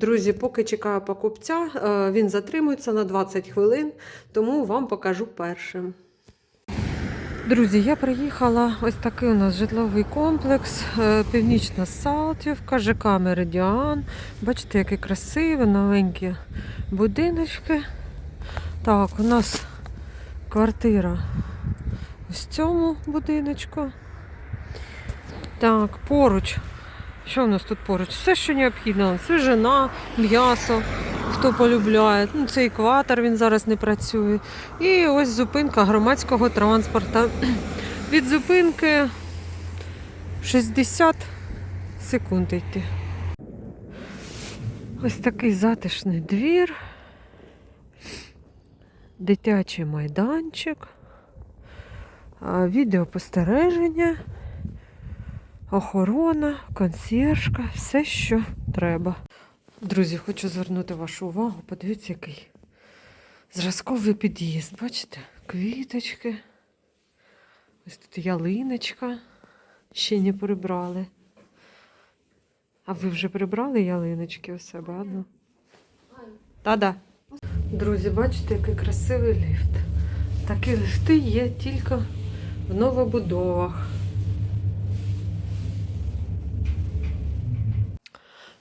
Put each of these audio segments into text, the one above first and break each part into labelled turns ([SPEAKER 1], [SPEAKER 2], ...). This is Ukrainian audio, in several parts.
[SPEAKER 1] Друзі, поки чекаю покупця, е, він затримується на 20 хвилин, тому вам покажу першим. Друзі, я приїхала. Ось такий у нас житловий комплекс, е, Північна Салтівка, ЖК Меридіан. Бачите, які красиві, новенькі будиночки. Так, у нас квартира ось цьому будиночку. Так, поруч. Що у нас тут поруч? Все, що необхідно. Свіжина, м'ясо, хто полюбляє. Ну, це екватор, він зараз не працює. І ось зупинка громадського транспорту. Від зупинки 60 секунд йти. Ось такий затишний двір. Дитячий майданчик. Відеопостереження охорона, консьєржка, все, що треба. Друзі, хочу звернути вашу увагу. Подивіться, який зразковий під'їзд. Бачите? Квіточки. Ось тут ялиночка. Ще не прибрали. А ви вже прибрали ялиночки у себе? а ну? Та-да. Друзі, бачите, який красивий ліфт. Такі ліфти є тільки в новобудовах.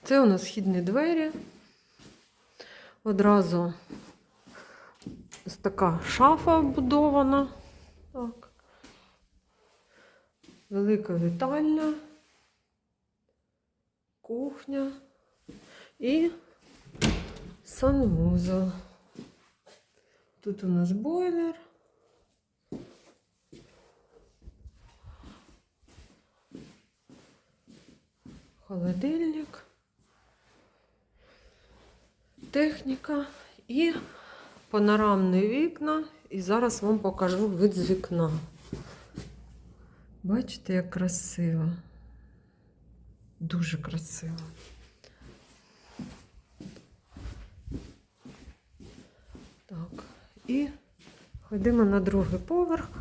[SPEAKER 1] Це у нас східні двері. Одразу ось така шафа вбудована. Так. Велика вітальня, кухня і санвузол. Тут у нас бойлер. Холодильник. Техніка і панорамні вікна. І зараз вам покажу вид з вікна. Бачите, як красиво. Дуже красиво. Так, і ходимо на другий поверх.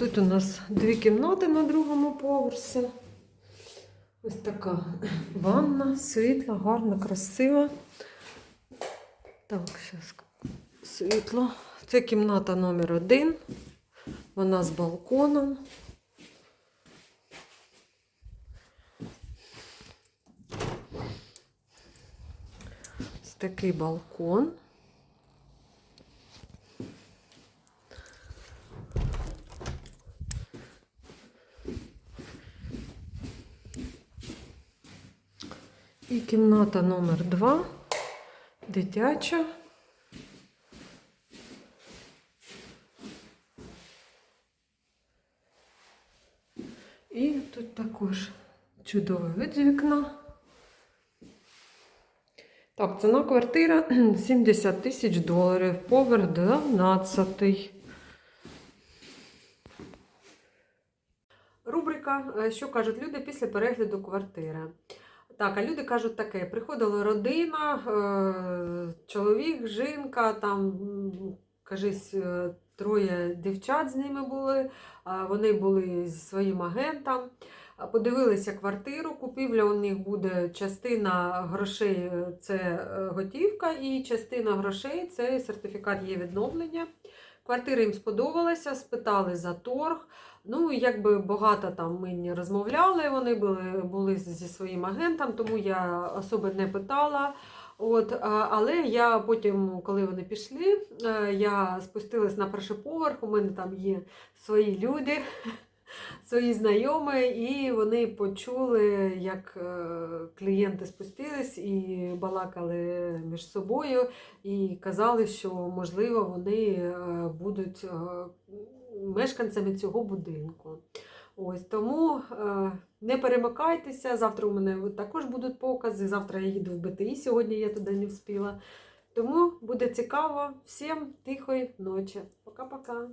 [SPEAKER 1] Тут у нас дві кімнати на другому поверсі. Ось така ванна, світла, гарна, красива. Так, зараз світло. Це кімната номер один. Вона з балконом. Ось такий балкон. І кімната номер 2 дитяча. І тут також чудовий вид з вікна. Так, ціна квартира 70 тисяч доларів, поверх 12. Рубрика е, Що кажуть люди після перегляду квартири. Так, а люди кажуть таке: приходила родина, е, чоловік, жінка, там, кажись, е, троє дівчат з ними були, вони були зі своїм агентом. Подивилися квартиру, купівля у них буде частина грошей е, це готівка, і частина грошей це сертифікат є відновлення. Квартира їм сподобалася, спитали за торг. Ну, якби багато там ми не розмовляли, вони були, були зі своїм агентом, тому я особи не питала. От, але я потім, коли вони пішли, е, я спустилась на перший поверх, у мене там є свої люди, свої знайомі, і вони почули, як е, клієнти спустились і балакали між собою, і казали, що можливо вони е, будуть е, мешканцями цього будинку. Ось тому не перемикайтеся. Завтра у мене також будуть покази. Завтра я їду в БТІ, сьогодні я туди не встигла. Тому буде цікаво. Всім тихої ночі. Пока-пока.